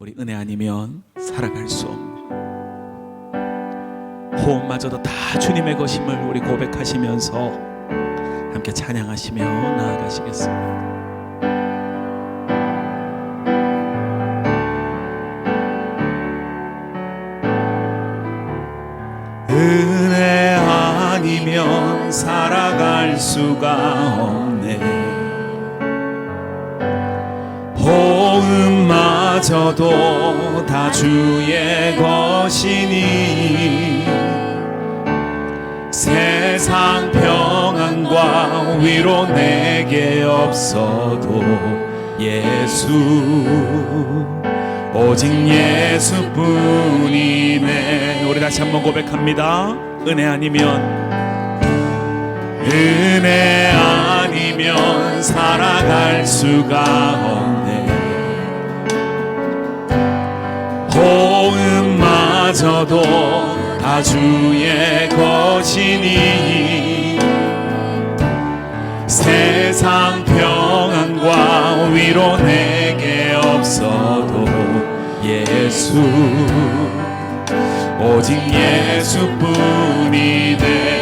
우리 은혜 아니면 살아갈 수 없는 호흡마저도 다 주님의 것임을 우리 고백하시면서 함께 찬양하시며 나아가시겠습니다. 은혜 아니면 살아갈 수가 없 마저도 다 주의 것이니. 세상 평안과 위로 내게 없어도 예수 오직 예수뿐이네 우리 다시 한번 고백합니다. 은혜 아니면 은혜 아니면 살아갈 수가 없네 호흡마저도 다 주의 것이니. 세상 평안과 위로 내게 없어도 예수 오직 예수뿐이네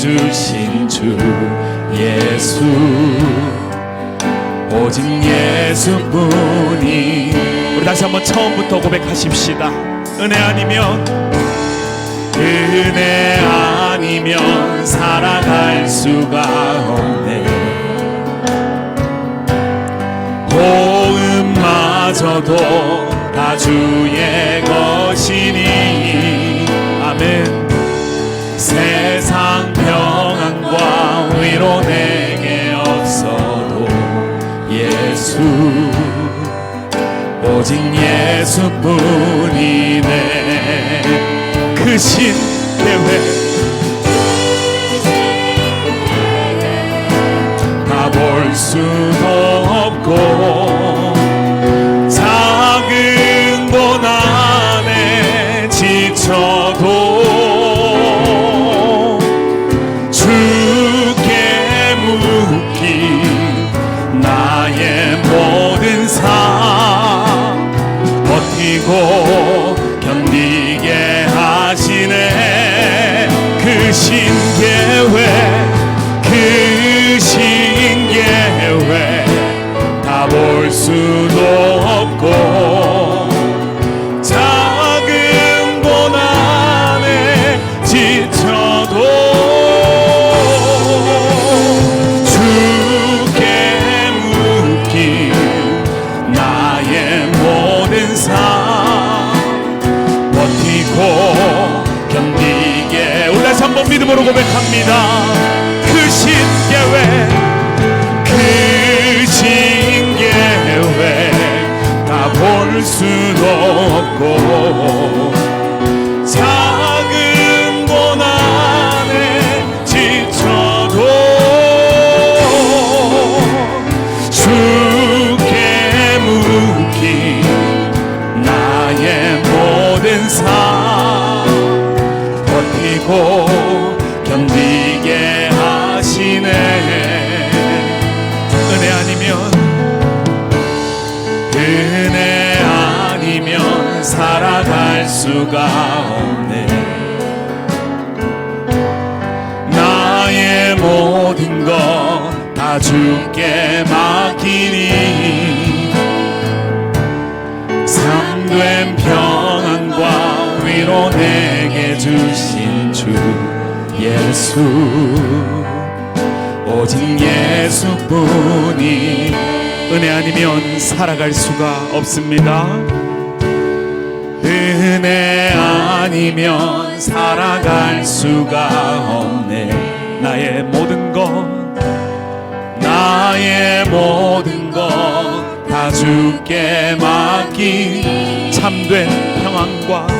주신 주 예수. 오직 예수뿐이 우리 다시 한번 처음부터 고백하십시다. 은혜 아니면 은혜 아니면 살아갈 수가 없네. 호흡마저도 다 주의 것이니. 아멘 세상 평안과 위로 내게 없어도 예수 오직 예수뿐이네. 크신 대회 다볼수 다볼 수도 수도 없고 예수. 오직 예수뿐이 은혜 아니면 살아갈 수가 없습니다. 은혜 아니면 살아갈 수가 없네. 나의 모든 것 나의 모든 것 다 주께 맡긴 참된 평안과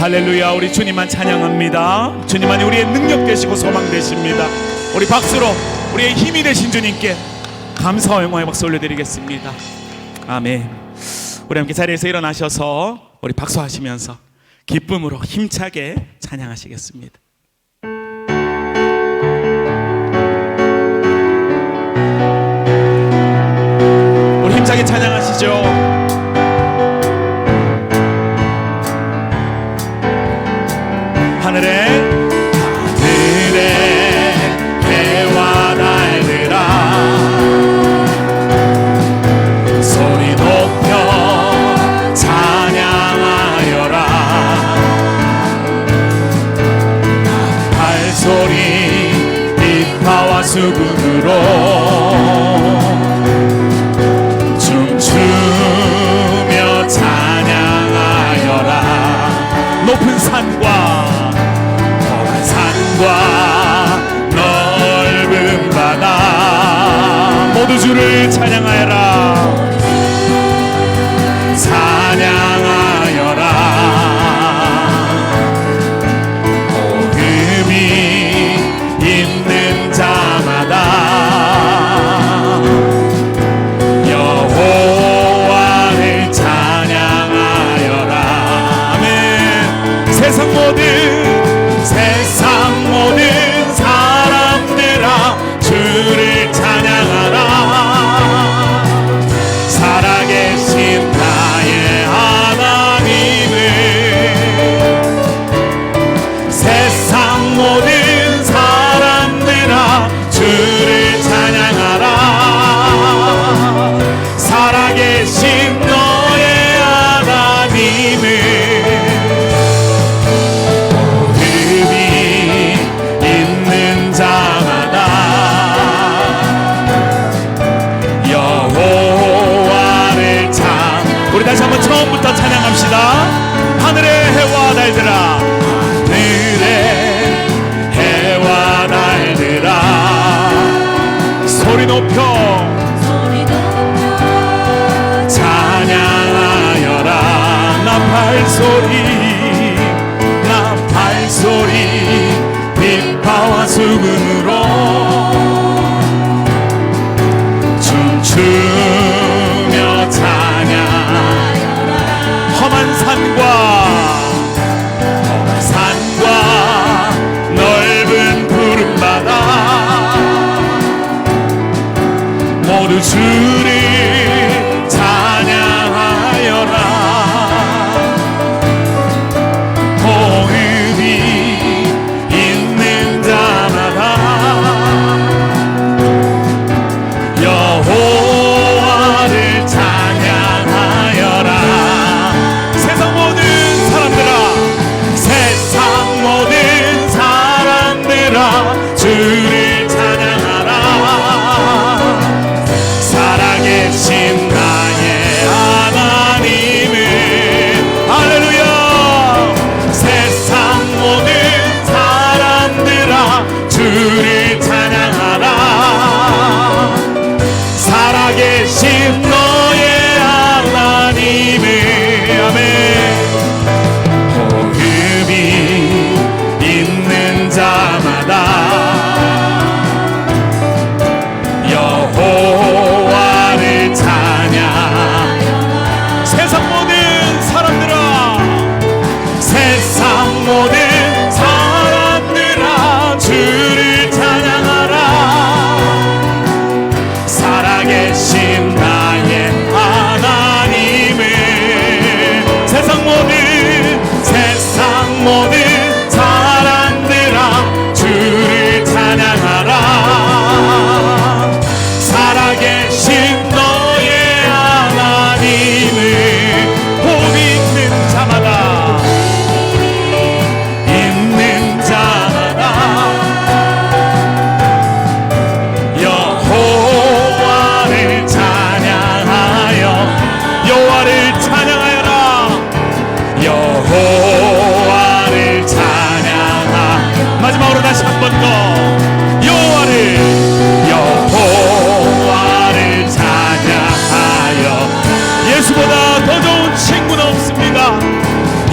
할렐루야 우리 주님만 찬양합니다. 주님만이 우리의 능력 되시고 소망 되십니다. 우리 박수로 우리의 힘이 되신 주님께 감사와 영광의 박수 올려드리겠습니다. 아멘. 우리 함께 자리에서 일어나셔서 우리 박수하시면서 기쁨으로 힘차게 찬양하시겠습니다. 우리 힘차게 찬양하시죠 하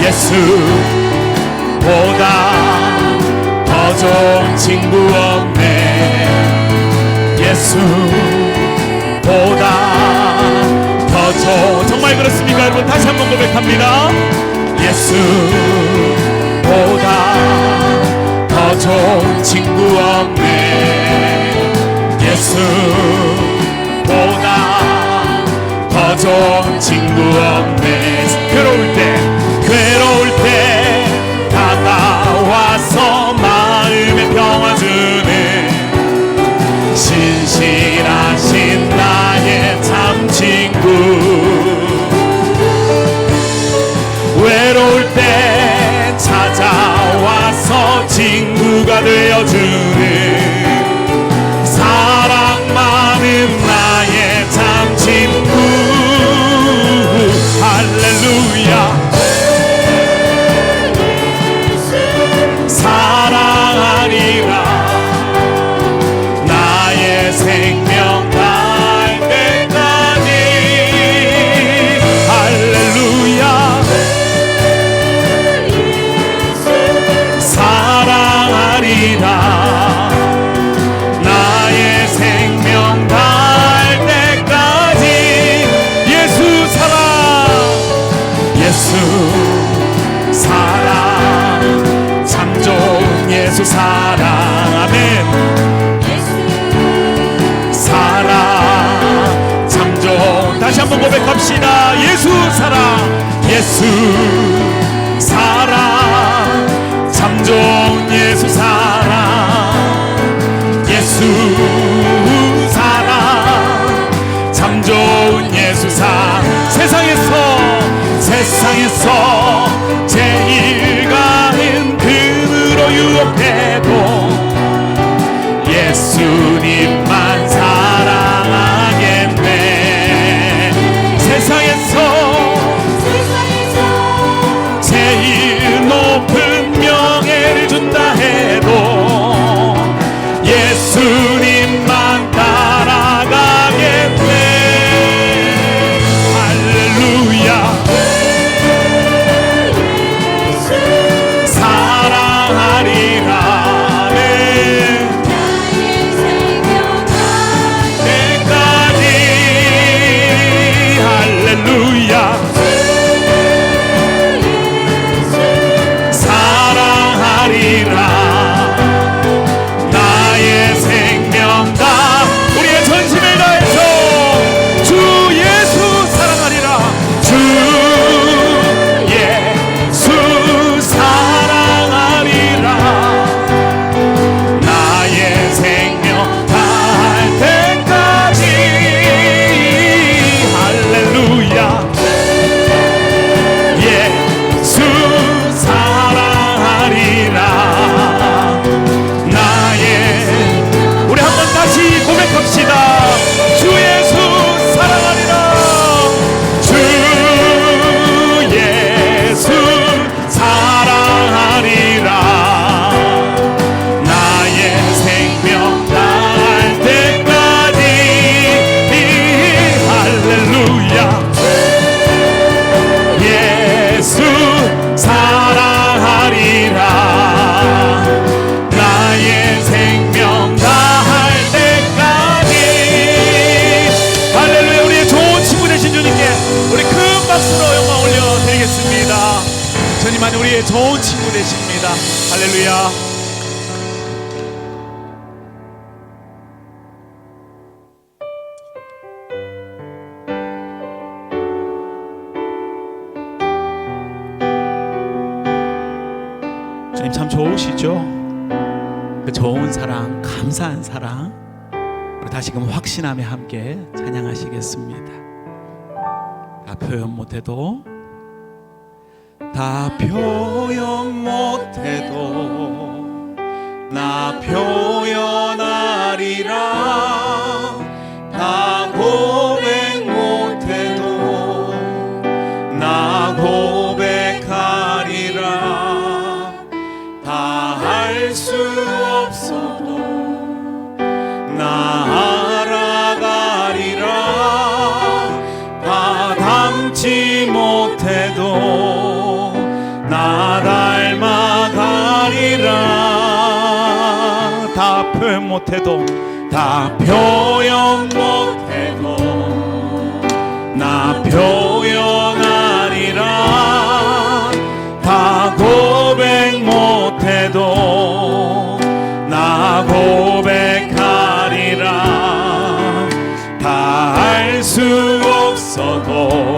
예수보다 더 좋은 친구 없네. 예수보다 더 좋은 정말 그렇습니까? 여러분 다시 한번 고백합니다. 예수보다 더 좋은 친구 없네. 예수보다 더 좋은 친구 없네. 괴로울 때 때 다가와서 마음에 평화 주는 신실하신 나의 참 친구. 외로울 때 찾아와서 친구가 되어주는 예수 사랑 참 좋은 예수 사랑. 아멘. 사랑 참 좋은 다시 한번 고백합시다. 예수 사랑 예수 다시금 확신함에 함께 찬양하시겠습니다. 다 표현 못해도 다 표현 못해도 나 표현하리라 다 못해도 다 표현 못해도 나 표현하리라. 다 고백 못해도 나 고백하리라. 다 알 수 없어도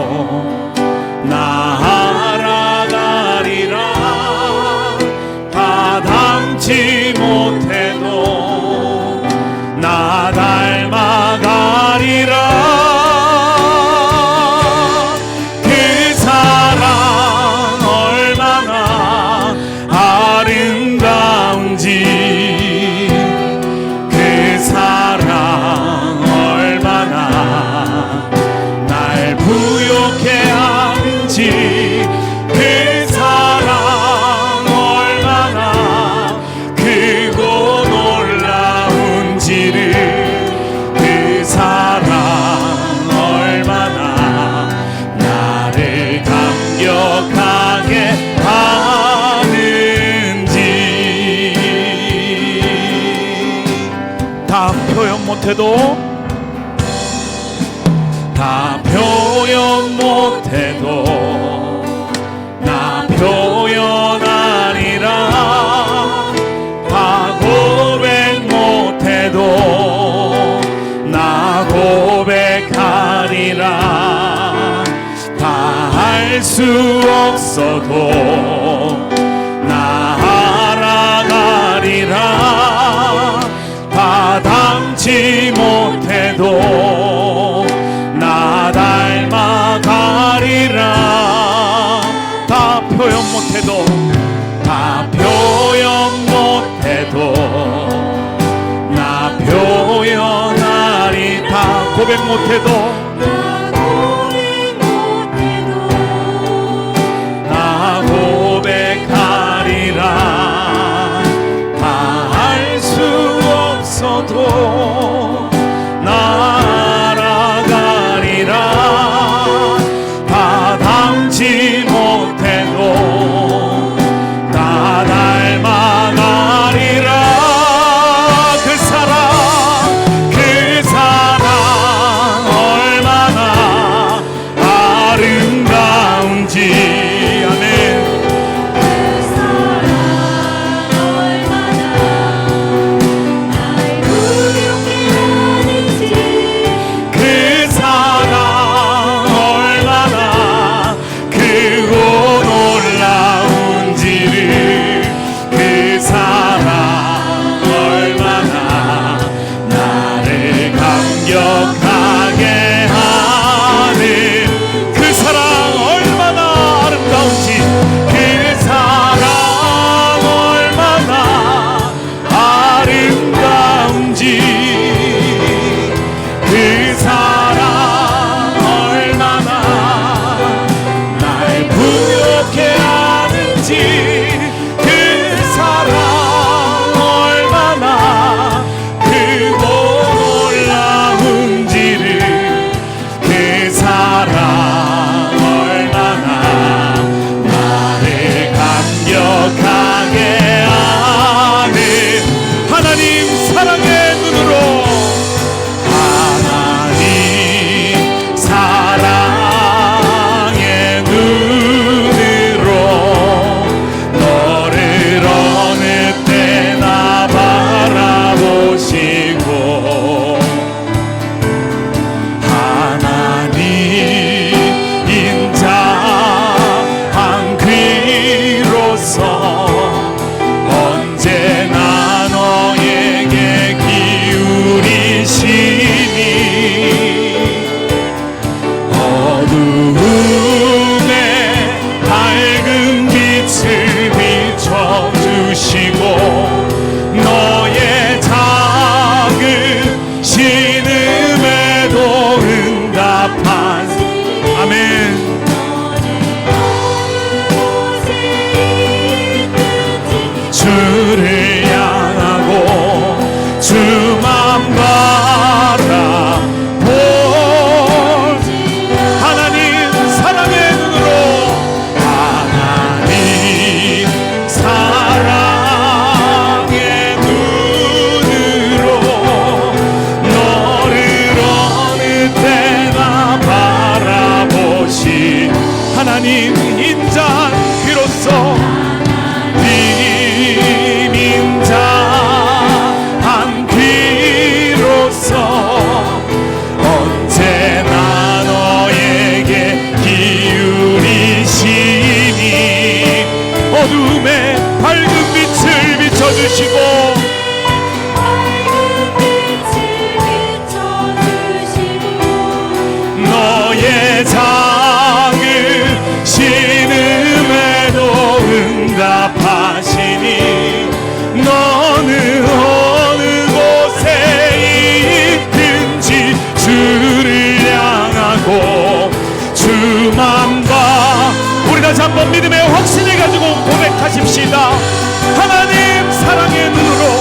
될 수 없어도 나 알아가리라 다 담지 못해도 나 닮아가리라. 다 표현 못해도 다 표현 못해도 나 표현하리 다. 고백 못해도 하나님 인자한 피로써 다시 한번 믿음의 확신을 가지고 고백하십시다. 하나님 사랑의 눈으로